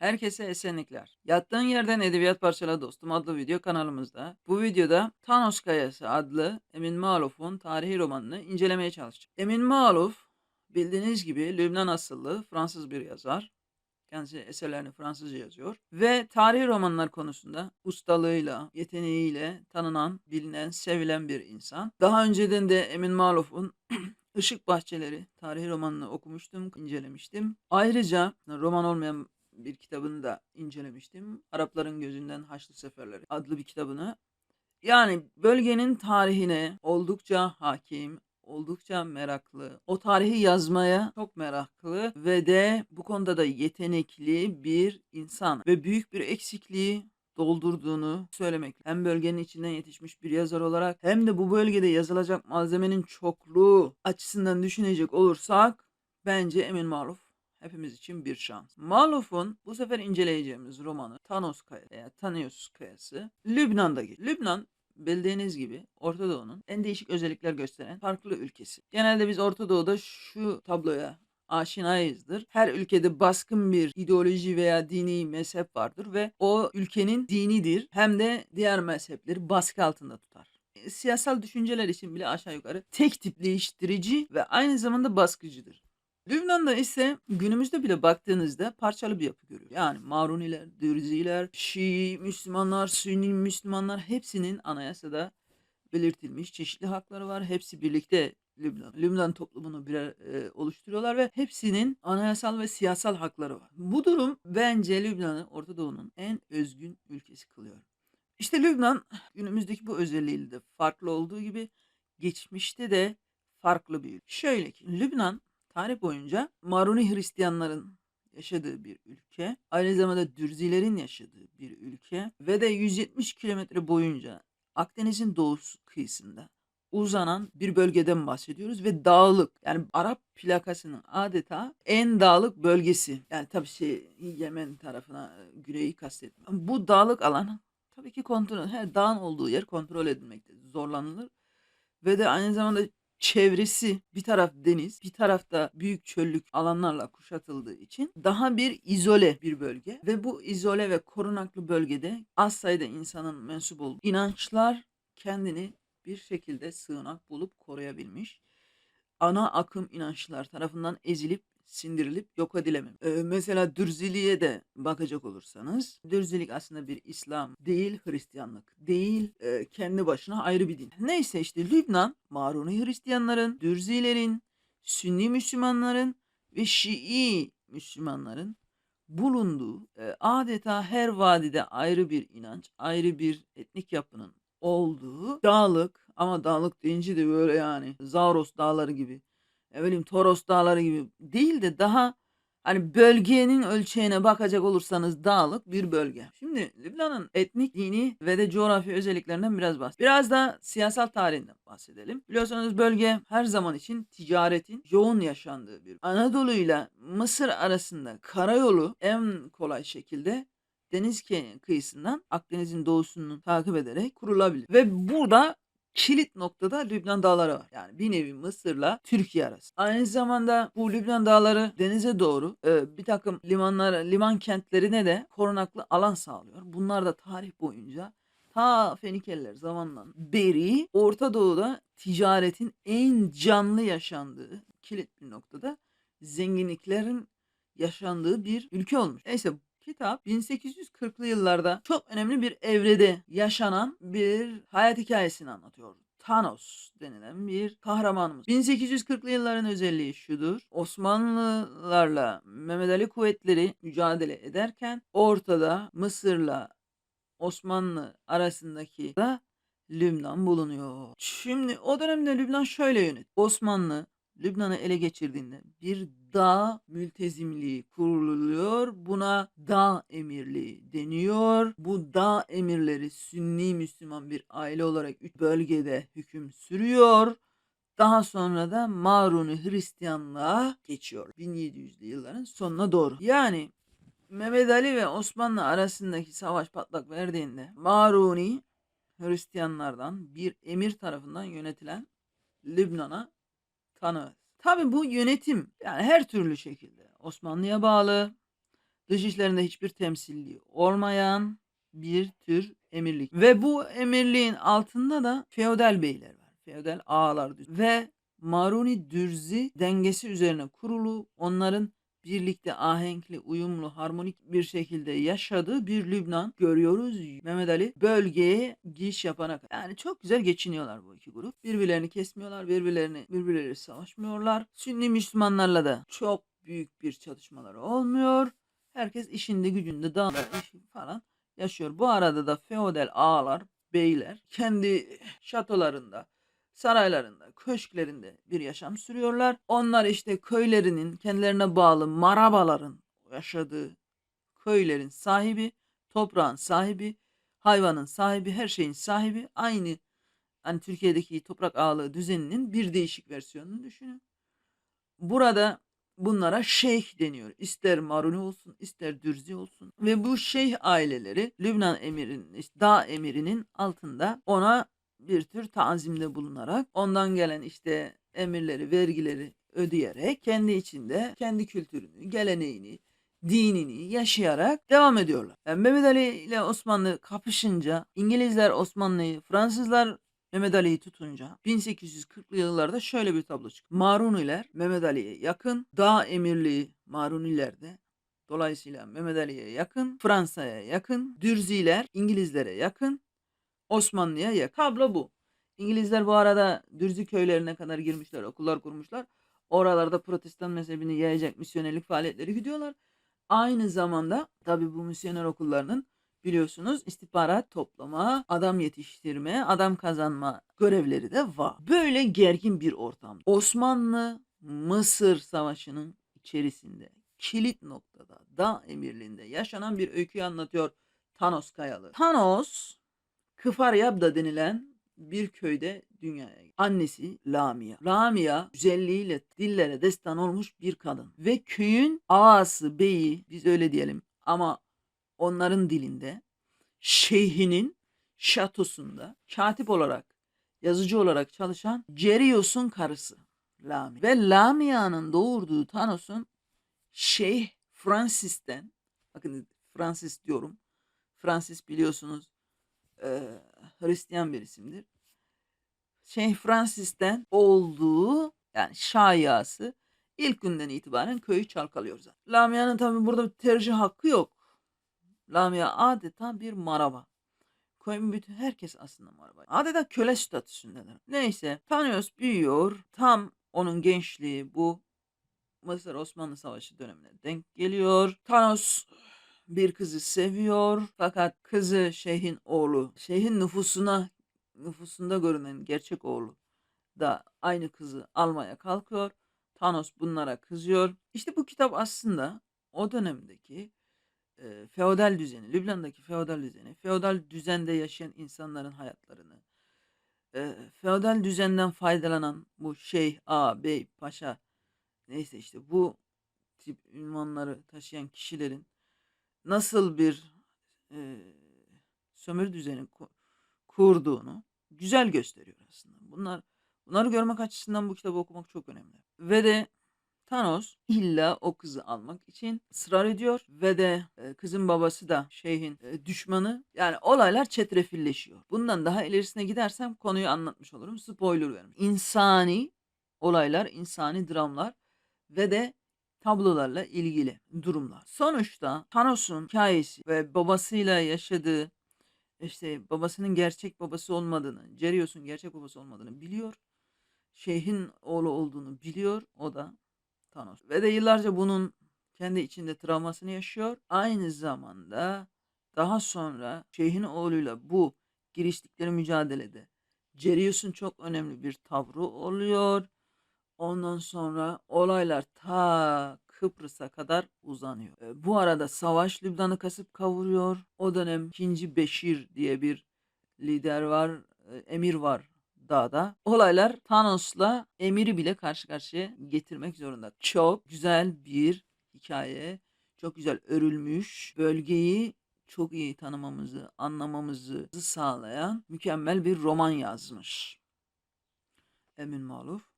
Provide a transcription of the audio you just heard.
Herkese esenlikler. Yattığın yerden edebiyat parçala dostum adlı video kanalımızda. Bu videoda Thanos Kayası adlı Emin Maluf'un tarihi romanını incelemeye çalışacağım. Emin Maluf bildiğiniz gibi Lübnan asıllı Fransız bir yazar. Kendisi eserlerini Fransızca yazıyor. Ve tarihi romanlar konusunda ustalığıyla, yeteneğiyle tanınan, bilinen, sevilen bir insan. Daha önceden de Emin Maluf'un Işık Bahçeleri tarihi romanını okumuştum, incelemiştim. Ayrıca roman olmayan bir kitabını da incelemiştim. Arapların Gözünden Haçlı Seferleri adlı bir kitabını. Yani bölgenin tarihine oldukça hakim, oldukça meraklı. O tarihi yazmaya çok meraklı ve de bu konuda da yetenekli bir insan ve büyük bir eksikliği doldurduğunu söylemek. Hem bölgenin içinden yetişmiş bir yazar olarak hem de bu bölgede yazılacak malzemenin çokluğu açısından düşünecek olursak bence Emin Maluf hepimiz için bir şans. Maluf'un bu sefer inceleyeceğimiz romanı Thanos Kayası veya Thanos Kayası Lübnan'da geçiyor. Lübnan bildiğiniz gibi Orta Doğu'nun en değişik özellikler gösteren farklı ülkesi. Genelde biz Orta Doğu'da şu tabloya aşinayızdır. Her ülkede baskın bir ideoloji veya dini mezhep vardır ve o ülkenin dinidir hem de diğer mezhepleri baskı altında tutar. E, Siyasal düşünceler için bile aşağı yukarı tek tip değiştirici ve aynı zamanda baskıcıdır. Lübnan'da ise günümüzde bile baktığınızda parçalı bir yapı görüyor. Yani Maruniler, Dürziler, Şii Müslümanlar, Sünni Müslümanlar hepsinin anayasada belirtilmiş çeşitli hakları var. Hepsi birlikte Lübnan, Lübnan toplumunu birer e, oluşturuyorlar ve hepsinin anayasal ve siyasal hakları var. Bu durum bence Lübnan'ı Orta Doğu'nun en özgün ülkesi kılıyor. İşte Lübnan günümüzdeki bu özelliğiyle de farklı olduğu gibi geçmişte de farklı bir ülke. Şöyle ki Lübnan tarih boyunca Maruni Hristiyanların yaşadığı bir ülke. Aynı zamanda Dürzilerin yaşadığı bir ülke ve de 170 kilometre boyunca Akdeniz'in doğu kıyısında uzanan bir bölgeden bahsediyoruz ve dağlık. Yani Arap plakasının adeta en dağlık bölgesi. Yani tabii şey Yemen tarafına e, güneyi kastetmiyorum. Bu dağlık alan tabii ki kontrol, her dağın olduğu yer kontrol edilmekte zorlanılır. Ve de aynı zamanda çevresi bir taraf deniz, bir tarafta büyük çöllük alanlarla kuşatıldığı için daha bir izole bir bölge ve bu izole ve korunaklı bölgede az sayıda insanın mensup olduğu inançlar kendini bir şekilde sığınak bulup koruyabilmiş. Ana akım inançlar tarafından ezilip sindirilip yok edilemem. Ee, mesela Dürziliğe de bakacak olursanız Dürzilik aslında bir İslam değil Hristiyanlık değil e, kendi başına ayrı bir din. Neyse işte Lübnan Maruni Hristiyanların, Dürzilerin, Sünni Müslümanların ve Şii Müslümanların bulunduğu e, adeta her vadide ayrı bir inanç, ayrı bir etnik yapının olduğu dağlık ama dağlık deyince de böyle yani Zagros dağları gibi, ne bileyim Toros dağları gibi değil de daha hani bölgenin ölçeğine bakacak olursanız dağlık bir bölge. Şimdi Lübnan'ın etnik, dini ve de coğrafi özelliklerinden biraz bahsedelim. Biraz da siyasal tarihinden bahsedelim. Biliyorsunuz bölge her zaman için ticaretin yoğun yaşandığı bir. Anadolu ile Mısır arasında karayolu en kolay şekilde deniz kıyısından Akdeniz'in doğusunu takip ederek kurulabilir. Ve burada kilit noktada Lübnan dağları var. Yani bir nevi Mısır'la Türkiye arası. Aynı zamanda bu Lübnan dağları denize doğru e, bir takım limanlar, liman kentlerine de korunaklı alan sağlıyor. Bunlar da tarih boyunca ta Fenikeliler zamanından beri Orta Doğu'da ticaretin en canlı yaşandığı kilit bir noktada zenginliklerin yaşandığı bir ülke olmuş. Neyse Kitap 1840'lı yıllarda çok önemli bir evrede yaşanan bir hayat hikayesini anlatıyor. Thanos denilen bir kahramanımız. 1840'lı yılların özelliği şudur. Osmanlılarla Mehmet Ali kuvvetleri mücadele ederken ortada Mısır'la Osmanlı arasındaki da Lübnan bulunuyor. Şimdi o dönemde Lübnan şöyle yönet. Osmanlı Lübnan'ı ele geçirdiğinde bir dağ mültezimliği kuruluyor. Buna dağ emirliği deniyor. Bu dağ emirleri Sünni Müslüman bir aile olarak üç bölgede hüküm sürüyor. Daha sonra da Maruni Hristiyanlığa geçiyor. 1700'lü yılların sonuna doğru. Yani Mehmet Ali ve Osmanlı arasındaki savaş patlak verdiğinde Maruni Hristiyanlardan bir emir tarafından yönetilen Lübnan'a tanı. Tabii bu yönetim yani her türlü şekilde Osmanlı'ya bağlı. Dış işlerinde hiçbir temsilliği olmayan bir tür emirlik. Ve bu emirliğin altında da feodal beyler var. Feodal ağalar ve Maruni Dürzi dengesi üzerine kurulu onların birlikte ahenkli, uyumlu, harmonik bir şekilde yaşadığı bir Lübnan görüyoruz. Mehmet Ali bölgeye giriş yapana kadar. Yani çok güzel geçiniyorlar bu iki grup. Birbirlerini kesmiyorlar, birbirlerini birbirleri savaşmıyorlar. Sünni Müslümanlarla da çok büyük bir çatışmalar olmuyor. Herkes işinde gücünde işi falan yaşıyor. Bu arada da feodal ağalar, beyler kendi şatolarında, saraylarında, köşklerinde bir yaşam sürüyorlar. Onlar işte köylerinin kendilerine bağlı marabaların yaşadığı köylerin sahibi, toprağın sahibi, hayvanın sahibi, her şeyin sahibi aynı hani Türkiye'deki toprak ağalığı düzeninin bir değişik versiyonunu düşünün. Burada bunlara şeyh deniyor. İster Maruni olsun, ister Dürzi olsun. Ve bu şeyh aileleri Lübnan emirinin, işte dağ emirinin altında ona bir tür tazimde bulunarak ondan gelen işte emirleri, vergileri ödeyerek kendi içinde kendi kültürünü, geleneğini, dinini yaşayarak devam ediyorlar. Yani Mehmet Ali ile Osmanlı kapışınca İngilizler Osmanlı'yı, Fransızlar Mehmet Ali'yi tutunca 1840'lı yıllarda şöyle bir tablo çıktı. Maruniler Mehmet Ali'ye yakın, Dağ Emirliği Marunilerde dolayısıyla Mehmet Ali'ye yakın, Fransa'ya yakın, Dürziler İngilizlere yakın, Osmanlı'ya yakın. Tablo bu. İngilizler bu arada Dürzi köylerine kadar girmişler, okullar kurmuşlar. Oralarda protestan mezhebini yayacak misyonerlik faaliyetleri gidiyorlar. Aynı zamanda tabi bu misyoner okullarının biliyorsunuz istihbarat toplama, adam yetiştirme, adam kazanma görevleri de var. Böyle gergin bir ortam. Osmanlı Mısır Savaşı'nın içerisinde kilit noktada dağ emirliğinde yaşanan bir öyküyü anlatıyor Thanos Kayalı. Thanos Kıfaryabda denilen bir köyde dünyaya. Annesi Lamia. Lamia güzelliğiyle dillere destan olmuş bir kadın. Ve köyün ağası, beyi biz öyle diyelim ama onların dilinde şeyhinin şatosunda katip olarak, yazıcı olarak çalışan Cerios'un karısı Lamia. Ve Lamia'nın doğurduğu Thanos'un Şeyh Francis'ten, bakın Francis diyorum. Francis biliyorsunuz e, Hristiyan bir isimdir. Şeyh Francis'ten olduğu yani şayası ilk günden itibaren köyü çalkalıyor zaten. Lamia'nın tabi burada bir tercih hakkı yok. Lamia adeta bir maraba. Köyün bütün herkes aslında maraba. Adeta köle statüsündeler. Neyse Thanos büyüyor. Tam onun gençliği bu Mısır Osmanlı Savaşı dönemine denk geliyor. Thanos bir kızı seviyor fakat kızı şeyhin oğlu, şeyhin nüfusuna nüfusunda görünen gerçek oğlu da aynı kızı almaya kalkıyor. Thanos bunlara kızıyor. İşte bu kitap aslında o dönemdeki e, feodal düzeni, Lübnan'daki feodal düzeni, feodal düzende yaşayan insanların hayatlarını, e, feodal düzenden faydalanan bu şeyh, ağa, bey, paşa neyse işte bu tip ünvanları taşıyan kişilerin nasıl bir e, sömürü düzeni ku- kurduğunu güzel gösteriyor aslında. Bunlar bunları görmek açısından bu kitabı okumak çok önemli. Ve de Thanos illa o kızı almak için ısrar ediyor ve de e, kızın babası da şeyhin e, düşmanı. Yani olaylar çetrefilleşiyor. Bundan daha ilerisine gidersem konuyu anlatmış olurum. Spoiler vermiş. İnsani olaylar, insani dramlar ve de tablolarla ilgili durumlar. Sonuçta Thanos'un hikayesi ve babasıyla yaşadığı işte babasının gerçek babası olmadığını, Jerios'un gerçek babası olmadığını biliyor. Şeyhin oğlu olduğunu biliyor o da Thanos. Ve de yıllarca bunun kendi içinde travmasını yaşıyor. Aynı zamanda daha sonra şeyhin oğluyla bu giriştikleri mücadelede Jerios'un çok önemli bir tavrı oluyor. Ondan sonra olaylar ta Kıbrıs'a kadar uzanıyor. Bu arada savaş Lübnan'ı kasıp kavuruyor. O dönem 2. Beşir diye bir lider var, emir var dağda. Olaylar Thanos'la emiri bile karşı karşıya getirmek zorunda. Çok güzel bir hikaye. Çok güzel örülmüş. Bölgeyi çok iyi tanımamızı, anlamamızı sağlayan mükemmel bir roman yazmış. Emin Maluf.